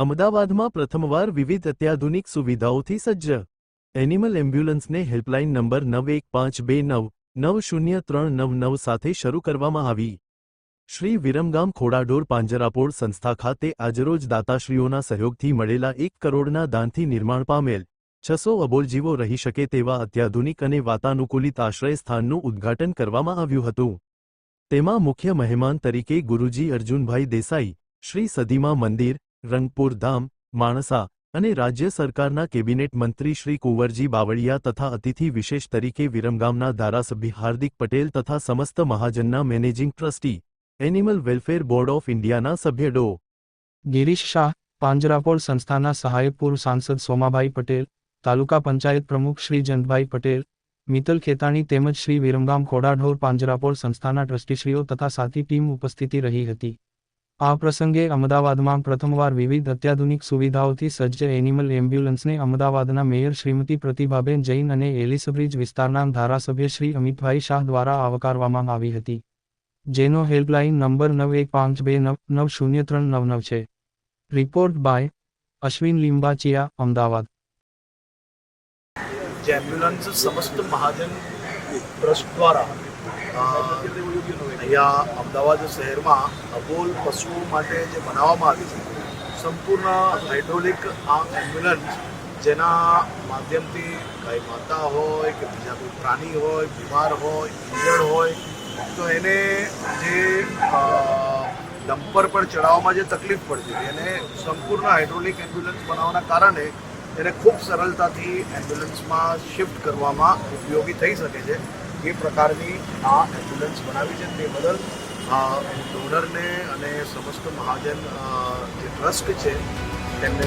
અમદાવાદમાં પ્રથમવાર વિવિધ અત્યાધુનિક સુવિધાઓથી સજ્જ. એનિમલ એમ્બ્યુલન્સને હેલ્પલાઇન નંબર નવ એક પાંચ બે નવ નવ શૂન્ય ત્રણ નવ નવ સાથે શરૂ કરવામાં આવી. શ્રી વિરમગામ ખોડાઢોર પાંજરાપોળ સંસ્થા ખાતે આજરોજ દાતાશ્રીઓના સહયોગથી મળેલા એક કરોડના દાનથી નિર્માણ પામેલ છસો અબોલજીવો રહી શકે તેવા અત્યાધુનિક અને વાતાનુકૂલિત આશ્રય સ્થાનનું ઉદ્ઘાટન કરવામાં આવ્યું હતું. તેમાં મુખ્ય મહેમાન તરીકે ગુરુજી અર્જુનભાઈ દેસાઈ, શ્રી સદીમા મંદિર રંગપુર ધામ, માણસા અને રાજ્ય સરકારના કેબિનેટ મંત્રી શ્રી કુંવરજી બાવળિયા તથા અતિથિ વિશેષ તરીકે વિરમગામના ધારાસભ્ય હાર્દિક પટેલ તથા સમસ્ત મહાજનના managing trustee, animal welfare board of ઇન્ડિયાના સભ્ય ડો. ગિરીશ શાહ, પાંજરાપોળ સંસ્થાના સહાયક પૂર્વ સાંસદ સોમાભાઈ પટેલ, તાલુકા પંચાયત પ્રમુખ શ્રી જંતભાઈ પટેલ, મિત્તલ ખેતાણી તેમજ શ્રી વિરમગામ ખોડાઢોર પાંજરાપોળ સંસ્થાના ટ્રસ્ટીશ્રીઓ તથા સાથી ટીમ ઉપસ્થિતિ રહી હતી. આ પ્રસંગે અમદાવાદમાં પ્રથમવાર વિવિધ અત્યાધુનિક સુવિધાઓથી સજ્જ એનિમલ એમ્બ્યુલન્સને અમદાવાદના મેયર શ્રીમતી પ્રતિભાબેન જૈન અને એલિસબ્રિજ વિસ્તારના ધારાસભ્ય શ્રી અમિતભાઈ શાહ દ્વારા આવકારવામાં આવી હતી. જેનો હેલ્પલાઇન નંબર નવ એક પાંચ બે નવ નવ શૂન્ય ત્રણ નવ નવ છે. Report by Ashwin Limbachiya, Ahmedabad. Ambulance Samast Mahajan trust દ્વારા અહીંયા અમદાવાદ શહેરમાં અબોલ પશુઓ માટે જે બનાવવામાં આવી છે, સંપૂર્ણ હાઇડ્રોલિક આ એમ્બ્યુલન્સ જેના માધ્યમથી ગાય માતા હોય કે બીજા કોઈ પ્રાણી હોય, બીમાર હોય ઇન્જર્ડ હોય, તો એને જે ડમ્પર પર ચડાવવામાં જે તકલીફ પડતી હતી, એને સંપૂર્ણ હાઇડ્રોલિક એમ્બ્યુલન્સ બનાવવાના કારણે એને ખૂબ સરળતાથી એમ્બ્યુલન્સમાં શિફ્ટ કરવામાં ઉપયોગી થઈ શકે છે. એ પ્રકારની આ એમ્બ્યુલન્સ બનાવી છે. તે બદલ ડોનરને અને સમસ્ત મહાજન જે ટ્રસ્ટ છે, તેમને